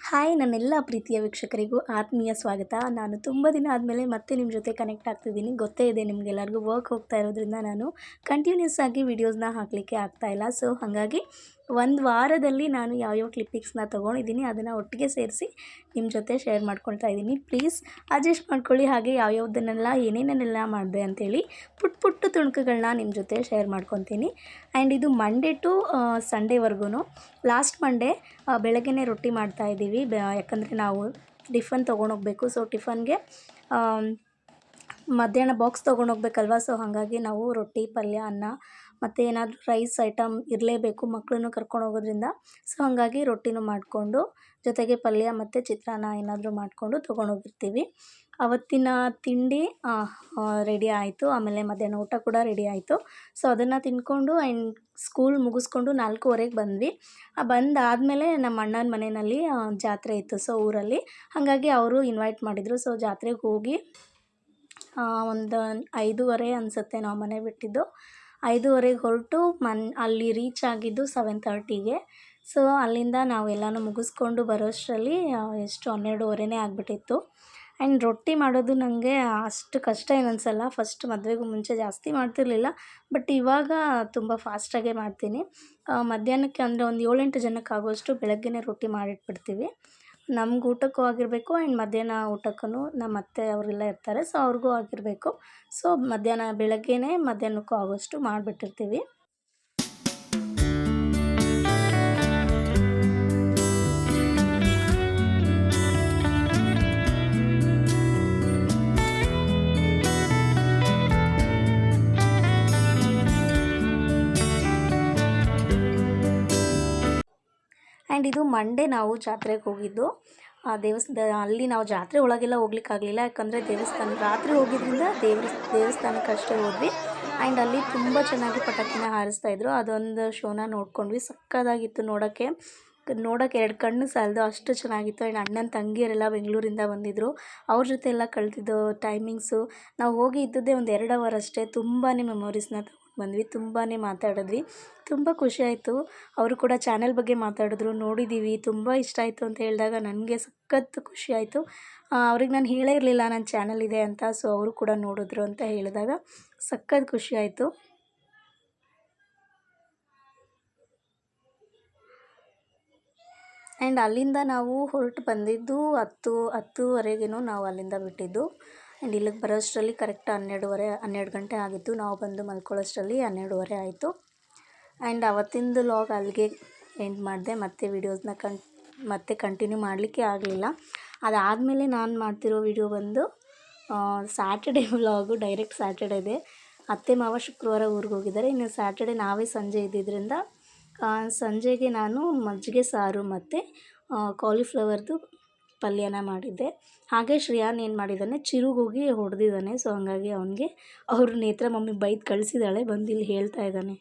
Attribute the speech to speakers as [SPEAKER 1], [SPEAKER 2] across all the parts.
[SPEAKER 1] Hi, ನನ್ನೆಲ್ಲ ಪ್ರೀತಿಯ ವೀಕ್ಷಕರಿಗೂ ಆತ್ಮೀಯ ಸ್ವಾಗತ. ನಾನು ತುಂಬ ದಿನ ಆದಮೇಲೆ ಮತ್ತೆ ನಿಮ್ಮ ಜೊತೆ ಕನೆಕ್ಟ್ ಆಗ್ತಿದ್ದೀನಿ ಗೊತ್ತೇ ಇದೆ ನಿಮಗೆಲ್ಲರಿಗೂ ವರ್ಕ್ ಹೋಗ್ತಾ ಇರೋದ್ರಿಂದ ನಾನು ಕಂಟಿನ್ಯೂಸ್ ಆಗಿ ವೀಡಿಯೋಸ್ನ ಹಾಕಲಿಕ್ಕೆ ಆಗ್ತಾಯಿಲ್ಲ ಸೊ ಹಾಗಾಗಿ ಒಂದು ವಾರದಲ್ಲಿ ನಾನು ಯಾವ್ಯಾವ ಕ್ಲಿಪ್ಪಿಂಗ್ಸ್ನ ತೊಗೊಂಡಿದ್ದೀನಿ ಅದನ್ನು ಒಟ್ಟಿಗೆ ಸೇರಿಸಿ ನಿಮ್ಮ ಜೊತೆ ಶೇರ್ ಮಾಡ್ಕೊಳ್ತಾ ಇದ್ದೀನಿ. ಪ್ಲೀಸ್ ಅಡ್ಜಸ್ಟ್ ಮಾಡ್ಕೊಳ್ಳಿ ಹಾಗೆ ಯಾವ್ಯಾವ್ದನ್ನೆಲ್ಲ ಏನೇನನ್ನೆಲ್ಲ ಮಾಡಿದೆ ಅಂಥೇಳಿ ಪುಟ್ ಪುಟ್ಟು ತುಣುಕುಗಳನ್ನ ನಿಮ್ಮ ಜೊತೆ ಶೇರ್ ಮಾಡ್ಕೊತೀನಿ. ಆ್ಯಂಡ್ ಇದು ಮಂಡೇ ಟು ಸಂಡೇವರೆಗೂ ಲಾಸ್ಟ್ ಮಂಡೇ ಬೆಳಗ್ಗೆ ರೊಟ್ಟಿ ಮಾಡ್ತಾ ಬ, ಯಾಕಂದರೆ ನಾವು ಟಿಫನ್ ತೊಗೊಂಡೋಗ್ಬೇಕು ಸೊ ಟಿಫನ್ಗೆ ಮಧ್ಯಾಹ್ನ ಬಾಕ್ಸ್ ತೊಗೊಂಡೋಗ್ಬೇಕಲ್ವ ಸೊ ಹಾಗಾಗಿ ನಾವು ರೊಟ್ಟಿ, ಪಲ್ಯ, ಅನ್ನ ಮತ್ತು ಏನಾದರೂ ರೈಸ್ ಐಟಮ್ ಇರಲೇಬೇಕು ಮಕ್ಕಳನ್ನು ಕರ್ಕೊಂಡು ಹೋಗೋದ್ರಿಂದ. ಸೊ ಹಾಗಾಗಿ ರೊಟ್ಟಿನೂ ಮಾಡಿಕೊಂಡು ಜೊತೆಗೆ ಪಲ್ಯ ಮತ್ತು ಚಿತ್ರಾನ್ನ ಏನಾದರೂ ಮಾಡಿಕೊಂಡು ತೊಗೊಂಡೋಗಿರ್ತೀವಿ ಅವತ್ತಿನ ತಿಂಡಿ ರೆಡಿ ಆಯಿತು. ಆಮೇಲೆ ಮಧ್ಯಾಹ್ನ ಊಟ ಕೂಡ ರೆಡಿ ಆಯಿತು. ಸೊ ಅದನ್ನು ತಿಂದ್ಕೊಂಡು ಆ್ಯಂಡ್ ಸ್ಕೂಲ್ ಮುಗಿಸ್ಕೊಂಡು ನಾಲ್ಕೂವರೆಗೆ ಬಂದ್ವಿ. ಬಂದಾದಮೇಲೆ ನಮ್ಮ ಅಣ್ಣನ ಮನೆಯಲ್ಲಿ ಜಾತ್ರೆ ಇತ್ತು ಸೊ ಊರಲ್ಲಿ. ಹಾಗಾಗಿ ಅವರು ಇನ್ವೈಟ್ ಮಾಡಿದರು. ಸೊ ಜಾತ್ರೆಗೆ ಹೋಗಿ ಒಂದು ಐದೂವರೆ ಅನಿಸುತ್ತೆ ನಾವು ಮನೆ ಬಿಟ್ಟಿದ್ದು. ಐದೂವರೆಗೆ ಹೊರಟು ಮನ್, ಅಲ್ಲಿ ರೀಚ್ ಆಗಿದ್ದು ಸೆವೆನ್ ತರ್ಟಿಗೆ ಸೊ ಅಲ್ಲಿಂದ ನಾವು ಎಲ್ಲನೂ ಮುಗಿಸ್ಕೊಂಡು ಬರೋಷ್ಟರಲ್ಲಿ ಎಷ್ಟು ಹನ್ನೆರಡೂವರೆನೇ ಆಗಿಬಿಟ್ಟಿತ್ತು. ಆ್ಯಂಡ್ ರೊಟ್ಟಿ ಮಾಡೋದು ನನಗೆ ಅಷ್ಟು ಕಷ್ಟ ಏನು ಅನಿಸಲ್ಲ ಫಸ್ಟ್ ಮದುವೆಗೂ ಮುಂಚೆ ಜಾಸ್ತಿ ಮಾಡ್ತಿರಲಿಲ್ಲ. ಬಟ್ ಇವಾಗ ತುಂಬ ಫಾಸ್ಟಾಗೇ ಮಾಡ್ತೀನಿ. ಮಧ್ಯಾಹ್ನಕ್ಕೆ ಅಂದರೆ ಒಂದು ಏಳೆಂಟು ಜನಕ್ಕೆ ಆಗೋಷ್ಟು ಬೆಳಗ್ಗೆನೇ ರೊಟ್ಟಿ ಮಾಡಿಟ್ಬಿಡ್ತೀವಿ. ನಮ್ಗೆ ಊಟಕ್ಕೂ ಆಗಿರಬೇಕು ಆ್ಯಂಡ್ ಮಧ್ಯಾಹ್ನ ಊಟಕ್ಕೂ ನಮ್ಮ ಅತ್ತೆ ಅವರೆಲ್ಲ ಇರ್ತಾರೆ ಸೊ ಅವ್ರಿಗೂ ಆಗಿರಬೇಕು. ಸೊ ಮಧ್ಯಾಹ್ನ ಬೆಳಗ್ಗೆಯೇ ಮಧ್ಯಾಹ್ನಕ್ಕೂ ಆಗೋಷ್ಟು ಮಾಡಿಬಿಟ್ಟಿರ್ತೀವಿ. ಆ್ಯಂಡ್ ಇದು ಮಂಡೇ ನಾವು ಜಾತ್ರೆಗೆ ಹೋಗಿದ್ದು. ಆ ದೇವಸ್ಥಾನ, ಅಲ್ಲಿ ನಾವು ಜಾತ್ರೆ ಒಳಗೆಲ್ಲ ಹೋಗ್ಲಿಕ್ಕಾಗಲಿಲ್ಲ ಯಾಕಂದರೆ ದೇವಸ್ಥಾನ, ರಾತ್ರಿ ಹೋಗಿದ್ದರಿಂದ ದೇವ್ರ, ದೇವಸ್ಥಾನಕ್ಕೆ ಅಷ್ಟೇ ಹೋದ್ವಿ. ಆ್ಯಂಡ್ ಅಲ್ಲಿ ತುಂಬ ಚೆನ್ನಾಗಿ ಪಟಾಕಿನ ಹಾರಿಸ್ತಾಯಿದ್ರು ಅದೊಂದು ಶೋನ ನೋಡ್ಕೊಂಡ್ವಿ. ಸಕ್ಕದಾಗಿತ್ತು ನೋಡೋಕ್ಕೆ. ನೋಡೋಕೆ ಎರಡು ಕಣ್ಣು ಸಾಲದು, ಅಷ್ಟು ಚೆನ್ನಾಗಿತ್ತು. ಆ್ಯಂಡ್ ಅಣ್ಣನ ತಂಗಿಯರೆಲ್ಲ ಬೆಂಗಳೂರಿಂದ ಬಂದಿದ್ದರು ಅವ್ರ ಜೊತೆ ಎಲ್ಲ ಕಳೆದಿದ್ದು ಟೈಮಿಂಗ್ಸು ನಾವು ಹೋಗಿ ಇದ್ದದ್ದೇ ಒಂದು ಎರಡು ಅವರ್ ಅಷ್ಟೇ ತುಂಬಾ ಮೆಮೊರೀಸ್ನ ಬಂದ್ವಿ ತುಂಬಾ ಮಾತಾಡಿದ್ವಿ. ತುಂಬ ಖುಷಿ ಆಯಿತು. ಅವರು ಕೂಡ ಚಾನೆಲ್ ಬಗ್ಗೆ ಮಾತಾಡಿದ್ರು ನೋಡಿದ್ದೀವಿ ತುಂಬ ಇಷ್ಟ ಆಯಿತು ಅಂತ ಹೇಳಿದಾಗ ನನಗೆ ಸಖತ್ತು ಖುಷಿ ಆಯಿತು. ಅವ್ರಿಗೆ ನಾನು ಹೇಳೇ ಇರಲಿಲ್ಲ ನನ್ನ ಚಾನಲ್ ಇದೆ ಅಂತ ಸೊ ಅವರು ಕೂಡ ನೋಡಿದ್ರು ಅಂತ ಹೇಳಿದಾಗ ಸಖತ್ ಖುಷಿ ಆಯಿತು. ಆ್ಯಂಡ್ ಅಲ್ಲಿಂದ ನಾವು ಹೊರಟು ಬಂದಿದ್ದು ಹತ್ತು, ಹತ್ತುವರೆಗೇನೋ ನಾವು ಅಲ್ಲಿಂದ ಬಿಟ್ಟಿದ್ದು. ಆ್ಯಂಡ್ ಇಲ್ಲಿಗೆ ಬರೋಷ್ಟರಲ್ಲಿ ಕರೆಕ್ಟ್ ಹನ್ನೆರಡುವರೆ, ಹನ್ನೆರಡು ಗಂಟೆ ಆಗಿತ್ತು. ನಾವು ಬಂದು ಮಲ್ಕೊಳ್ಳೋಷ್ಟರಲ್ಲಿ ಹನ್ನೆರಡುವರೆ ಆಯಿತು. ಆ್ಯಂಡ್ ಅವತ್ತಿಂದು ಲಾಗ್ ಅಲ್ಲಿಗೆ ಎಂಡ್ ಮಾಡಿದೆ. ಮತ್ತೆ ವೀಡಿಯೋಸ್ನ ಕಂ ಮತ್ತೆ ಕಂಟಿನ್ಯೂ ಮಾಡಲಿಕ್ಕೆ ಆಗಲಿಲ್ಲ. ಅದಾದಮೇಲೆ ನಾನು ಮಾಡ್ತಿರೋ ವಿಡಿಯೋ ಬಂದು ಸ್ಯಾಟರ್ಡೇ ವ್ಲಾಗು ಡೈರೆಕ್ಟ್ ಸ್ಯಾಟರ್ಡೇದೆ ಅತ್ತೆ ಮಾವ ಶುಕ್ರವಾರ ಊರಿಗೆ ಹೋಗಿದ್ದಾರೆ. ಇನ್ನು ಸ್ಯಾಟರ್ಡೇ ನಾವೇ ಸಂಜೆ ಇದ್ದಿದ್ದರಿಂದ ಸಂಜೆಗೆ ನಾನು ಮಜ್ಜಿಗೆ ಸಾರು ಮತ್ತು ಕಾಲಿಫ್ಲವರ್ದು ಪಲ್ಯನ ಮಾಡಿದ್ದೆ. ಹಾಗೆ ಶ್ರೇಯಾನ್ ಏನು ಮಾಡಿದ್ದಾನೆ ಚಿರುಗೋಗಿ ಹೊಡೆದಿದ್ದಾನೆ ಸೊ ಹಾಗಾಗಿ ಅವನಿಗೆ ಅವರು ನೇತ್ರ ಮಮ್ಮಿ ಬೈದು ಕಳಿಸಿದಾಳೆ ಬಂದು ಇಲ್ಲಿ ಹೇಳ್ತಾ ಇದ್ದಾನೆ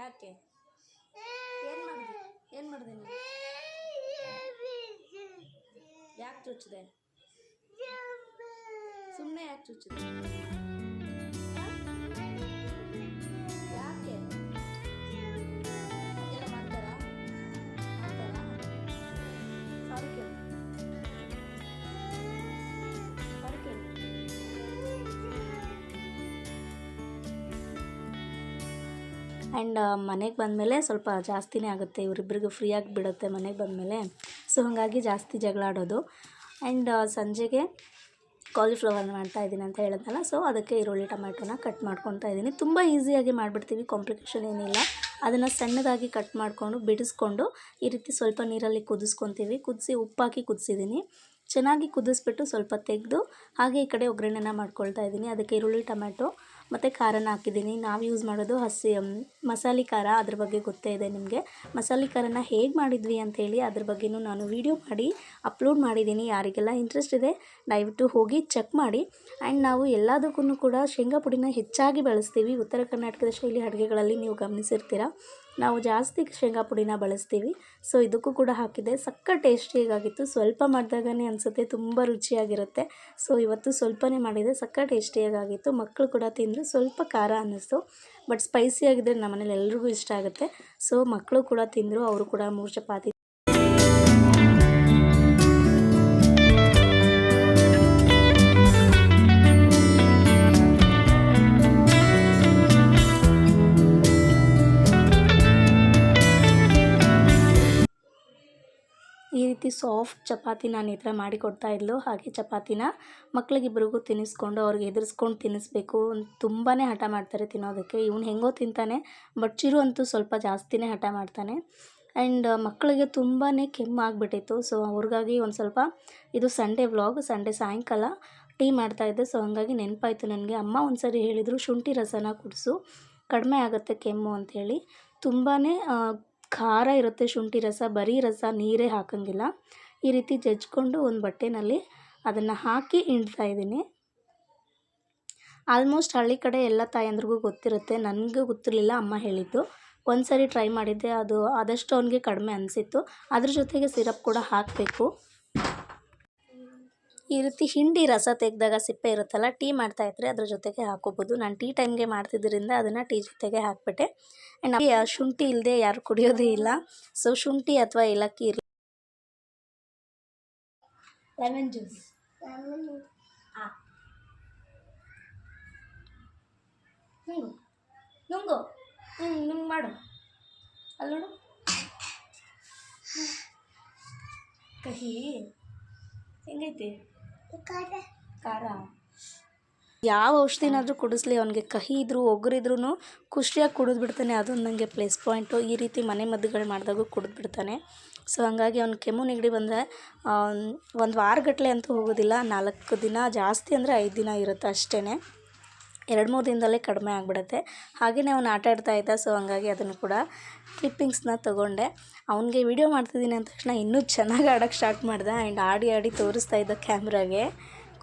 [SPEAKER 1] ಯಾಕೆ? ಏನು ಮಾಡಿದೆ? ಏನು ಮಾಡಿದೆ ಯಾಕೆ ಚುಚ್ಚಿದೆ? ಸುಮ್ಮನೆ ಯಾಕೆ ಚುಚ್ಚಿದೆ? ಆ್ಯಂಡ್ ಮನೆಗೆ ಬಂದಮೇಲೆ ಸ್ವಲ್ಪ ಜಾಸ್ತಿನೇ ಆಗುತ್ತೆ. ಇವರಿಬ್ಬರಿಗೂ ಫ್ರೀಯಾಗಿ ಬಿಡುತ್ತೆ ಮನೆಗೆ ಬಂದಮೇಲೆ. ಸೊ ಹಾಗಾಗಿ ಜಾಸ್ತಿ ಜಗಳ ಆಡೋದು ಆ್ಯಂಡ್ ಸಂಜೆಗೆ ಕಾಲಿಫ್ಲವರ್ ಮಾಡ್ತಾ ಇದ್ದೀನಿ ಅಂತ ಹೇಳಿದ್ನಲ್ಲ ಸೊ ಅದಕ್ಕೆ ಈರುಳ್ಳಿ ಟೊಮ್ಯಾಟೋನ ಕಟ್ ಮಾಡ್ಕೊತಾ ಇದ್ದೀನಿ. ತುಂಬ ಈಸಿಯಾಗಿ ಮಾಡಿಬಿಡ್ತೀವಿ ಕಾಂಪ್ಲಿಕೇಶನ್ ಏನಿಲ್ಲ. ಅದನ್ನು ಸಣ್ಣದಾಗಿ ಕಟ್ ಮಾಡಿಕೊಂಡು, ಬಿಡಿಸ್ಕೊಂಡು ಈ ರೀತಿ ಸ್ವಲ್ಪ ನೀರಲ್ಲಿ ಕುದಿಸ್ಕೊತೀವಿ ಕುದಿಸಿ ಉಪ್ಪಾಕಿ ಕುದಿಸಿದ್ದೀನಿ. ಚೆನ್ನಾಗಿ ಕುದಿಸ್ಬಿಟ್ಟು ಸ್ವಲ್ಪ ತೆಗೆದು, ಹಾಗೆ ಈ ಕಡೆ ಒಗ್ಗರಣೆನ ಮಾಡ್ಕೊಳ್ತಾ ಇದ್ದೀನಿ. ಅದಕ್ಕೆ ಈರುಳ್ಳಿ, ಟೊಮ್ಯಾಟೊ ಮತ್ತು ಖಾರನ ಹಾಕಿದ್ದೀನಿ. ನಾವು ಯೂಸ್ ಮಾಡೋದು ಹಸಿ ಮಸಾಲೆ ಖಾರ ಅದ್ರ ಬಗ್ಗೆ ಗೊತ್ತೇ ಇದೆ ನಿಮಗೆ. ಮಸಾಲೆ ಖಾರನ ಹೇಗೆ ಮಾಡಿದ್ವಿ ಅಂಥೇಳಿ ಅದ್ರ ಬಗ್ಗೆಯೂ ನಾನು ವೀಡಿಯೋ ಮಾಡಿ ಅಪ್ಲೋಡ್ ಮಾಡಿದ್ದೀನಿ. ಯಾರಿಗೆಲ್ಲ ಇಂಟ್ರೆಸ್ಟ್ ಇದೆ, ದಯವಿಟ್ಟು ಹೋಗಿ ಚೆಕ್ ಮಾಡಿ. ಆ್ಯಂಡ್ ನಾವು ಎಲ್ಲದಕ್ಕೂ ಕೂಡ ಶೇಂಗಾ ಪುಡಿನ ಹೆಚ್ಚಾಗಿ ಬಳಸ್ತೀವಿ. ಉತ್ತರ ಕರ್ನಾಟಕದ ಶೈಲಿ ಅಡುಗೆಗಳಲ್ಲಿ ನೀವು ಗಮನಿಸಿರ್ತೀರ. ನಾವು ಜಾಸ್ತಿ ಶೇಂಗಾ ಪುಡಿನ ಬಳಸ್ತೀವಿ. ಸೊ ಇದಕ್ಕೂ ಕೂಡ ಹಾಕಿದೆ. ಸಕ್ಕ ಟೇಸ್ಟಿಯಾಗಿತ್ತು ಸ್ವಲ್ಪ ಮಾಡಿದಾಗನೇ ಅನಿಸುತ್ತೆ. ತುಂಬ ರುಚಿಯಾಗಿರುತ್ತೆ. ಸೊ ಇವತ್ತು ಸ್ವಲ್ಪನೇ ಮಾಡಿದೆ. ಸಕ್ಕ ಟೇಸ್ಟಿಯಾಗಿತ್ತು ಮಕ್ಕಳು ಕೂಡ ತಿಂದರು. ಸ್ವಲ್ಪ ಖಾರ ಅನ್ನಿಸ್ತು. ಬಟ್ ಸ್ಪೈಸಿ ಆಗಿದ್ದರೆ ನಮ್ಮ ಮನೇಲಿ ಎಲ್ರಿಗೂ ಇಷ್ಟ ಆಗುತ್ತೆ. ಸೊ ಮಕ್ಕಳು ಕೂಡ ತಿಂದರು. ಅವರು ಕೂಡ ಮೂರು ಚಪಾತಿ ಸಾಫ್ಟ್ ಚಪಾತಿ ನಾನು ಈ ಥರ ಮಾಡಿ ಕೊಡ್ತಾ ಇದ್ಲು. ಹಾಗೆ ಚಪಾತಿನ ಮಕ್ಳಿಗಿಬ್ರಿಗೂ ತಿನ್ನಿಸ್ಕೊಂಡು ಅವ್ರಿಗೆ ಎದುರಿಸ್ಕೊಂಡು ತಿನ್ನಿಸ್ಬೇಕು. ತುಂಬಾ ಹಠ ಮಾಡ್ತಾರೆ ತಿನ್ನೋದಕ್ಕೆ. ಇವನು ಹೆಂಗೋ ತಿಂತಾನೆ ಬಟ್ ಚಿರು ಅಂತೂ ಸ್ವಲ್ಪ ಜಾಸ್ತಿನೇ ಹಠ ಮಾಡ್ತಾನೆ. ಆ್ಯಂಡ್ ಮಕ್ಕಳಿಗೆ ತುಂಬಾ ಕೆಮ್ಮು ಆಗಿಬಿಟ್ಟಿತ್ತು. ಸೊ ಅವ್ರಿಗಾಗಿ ಒಂದು ಸ್ವಲ್ಪ ಇದು ಸಂಡೇ ವ್ಲಾಗ್ ಸಂಡೇ ಸಾಯಂಕಾಲ ಟೀ ಮಾಡ್ತಾಯಿದ್ದೆ ಸೊ ಹಂಗಾಗಿ ನೆನಪಾಯಿತು ನನಗೆ. ಅಮ್ಮ ಒಂದು ಸರಿ ಹೇಳಿದರು, ಶುಂಠಿ ರಸನ ಕುಡಿಸು, ಕಡಿಮೆ ಆಗುತ್ತೆ ಕೆಮ್ಮು ಅಂಥೇಳಿ ತುಂಬಾ ಖಾರ ಇರುತ್ತೆ ಶುಂಠಿ ರಸ, ಬರೀ ರಸ, ನೀರೇ ಹಾಕಂಗಿಲ್ಲ. ಈ ರೀತಿ ಜಜ್ಕೊಂಡು ಒಂದು ಬಟ್ಟೆನಲ್ಲಿ ಅದನ್ನು ಹಾಕಿ ಹಿಂಡ್ತಾ ಇದ್ದೀನಿ. ಆಲ್ಮೋಸ್ಟ್ ಹಳ್ಳಿ ಕಡೆ ಎಲ್ಲ ತಾಯಂದ್ರಿಗೂ ಗೊತ್ತಿರುತ್ತೆ. ನನಗೂ ಗೊತ್ತಿರಲಿಲ್ಲ, ಅಮ್ಮ ಹೇಳಿದ್ದು. ಒಂದು ಸರಿ ಟ್ರೈ ಮಾಡಿದ್ದೆ, ಅದು ಆದಷ್ಟು ಅವನಿಗೆ ಕಡಿಮೆ ಅನಿಸಿತ್ತು. ಅದ್ರ ಜೊತೆಗೆ ಸಿರಪ್ ಕೂಡ ಹಾಕಬೇಕು. ಈ ರೀತಿ ಹಿಂಡಿ ರಸ ತೆಗೆದಾಗ ಸಿಪ್ಪೆ ಇರುತ್ತಲ್ಲ, ಟೀ ಮಾಡ್ತಾ ಇದ್ರೆ ಅದ್ರ ಜೊತೆಗೆ ಹಾಕೋಬೋದು. ನಾನು ಟೀ ಟೈಮ್ಗೆ ಮಾಡ್ತಿದ್ದರಿಂದ ಅದನ್ನು ಟೀ ಜೊತೆಗೆ ಹಾಕ್ಬಿಟ್ಟೆ. ಆ್ಯಂಡ್ ಶುಂಠಿ ಇಲ್ಲದೆ ಯಾರು ಕುಡಿಯೋದೇ ಇಲ್ಲ. ಸೊ ಶುಂಠಿ ಅಥವಾ ಏಲಕ್ಕಿ ಲೆಮನ್ ಜ್ಯೂಸ್ ನುಂಗು ನುಂಗು ಹ್ಞೂ ನುಂಗ್ ಮಾಡು ಅಲ್ಲಿ ನೋಡು ಕಹಿ ಹೆಂಗೈತಿ ಖಾರ ಯಾವ ಔಷಧಿನಾದರೂ ಕುಡಿಸ್ಲಿ ಅವನಿಗೆ ಕಹಿ ಇದ್ದರೂ ಒಗ್ಗರಿದ್ರೂ ಖುಷಿಯಾಗಿ ಕುಡಿದು ಬಿಡ್ತಾನೆ ಅದೊಂದು ನನಗೆ ಪ್ಲೇಸ್ ಪಾಯಿಂಟು ಈ ರೀತಿ ಮನೆ ಮದ್ದುಗಳು ಮಾಡಿದಾಗೂ ಕುಡಿದು ಬಿಡ್ತಾನೆ ಸೊ ಹಂಗಾಗಿ ಅವ್ನು ಕೆಮ್ಮು ನೆಗಡಿ ಬಂದರೆ ಒಂದು ವಾರಗಟ್ಟಲೆ ಅಂತೂ ಹೋಗೋದಿಲ್ಲ. ನಾಲ್ಕು ದಿನ ಜಾಸ್ತಿ ಅಂದರೆ ಐದು ದಿನ ಇರುತ್ತೆ ಅಷ್ಟೇ ಎರಡು ಮೂರು ದಿನದಲ್ಲೇ ಕಡಿಮೆ ಆಗಿಬಿಡುತ್ತೆ. ಹಾಗೆಯೇ ಅವನು ಆಟ ಆಡ್ತಾ ಇದ್ದ ಸೊ ಹಂಗಾಗಿ ಅದನ್ನು ಕೂಡ ಕ್ಲಿಪ್ಪಿಂಗ್ಸ್ನ ತೊಗೊಂಡೆ. ಅವನಿಗೆ ವಿಡಿಯೋ ಮಾಡ್ತಿದ್ದೀನಿ ಅಂದ ತಕ್ಷಣ ಇನ್ನೂ ಚೆನ್ನಾಗಿ ಆಡೋಕ್ಕೆ ಸ್ಟಾರ್ಟ್ ಮಾಡಿದೆ ಆ್ಯಂಡ್ ಆಡಿ ಆಡಿ ತೋರಿಸ್ತಾ ಇದ್ದ ಕ್ಯಾಮ್ರಾಗೆ.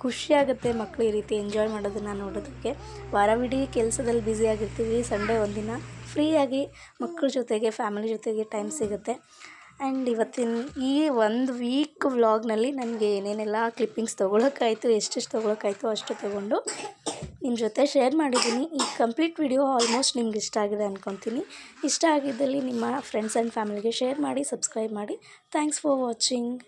[SPEAKER 1] ಖುಷಿಯಾಗುತ್ತೆ ಮಕ್ಕಳು ಈ ರೀತಿ ಎಂಜಾಯ್ ಮಾಡೋದನ್ನು ನೋಡೋದಕ್ಕೆ. ವಾರವಿಡೀ ಕೆಲಸದಲ್ಲಿ ಬ್ಯುಸಿಯಾಗಿರ್ತೀವಿ ಸಂಡೇ ಒಂದಿನ ಫ್ರೀಯಾಗಿ ಮಕ್ಕಳ ಜೊತೆಗೆ, ಫ್ಯಾಮಿಲಿ ಜೊತೆಗೆ ಟೈಮ್ ಸಿಗುತ್ತೆ. ಆ್ಯಂಡ್ ಇವತ್ತಿನ ಈ ಒಂದು ವೀಕ್ ವ್ಲಾಗ್ನಲ್ಲಿ ನನಗೆ ಏನೇನೆಲ್ಲ ಕ್ಲಿಪ್ಪಿಂಗ್ಸ್ ತೊಗೊಳಕ್ಕಾಯಿತು ಎಷ್ಟೆಷ್ಟು ತೊಗೊಳಕ್ಕಾಯಿತು ಅಷ್ಟು ತೊಗೊಂಡು ನಿಮ್ಮ ಜೊತೆ ಶೇರ್ ಮಾಡಿದ್ದೀನಿ ಈ ಕಂಪ್ಲೀಟ್ ವಿಡಿಯೋ ಆಲ್ಮೋಸ್ಟ್ ನಿಮ್ಗೆ ಇಷ್ಟ ಆಗಿದೆ ಅಂದ್ಕೊತೀನಿ ಇಷ್ಟ ಆಗಿದ್ದಲ್ಲಿ ನಿಮ್ಮ ಫ್ರೆಂಡ್ಸ್ ಆ್ಯಂಡ್ ಫ್ಯಾಮಿಲಿಗೆ ಶೇರ್ ಮಾಡಿ ಸಬ್ಸ್ಕ್ರೈಬ್ ಮಾಡಿ ಥ್ಯಾಂಕ್ಸ್ ಫಾರ್ ವಾಚಿಂಗ್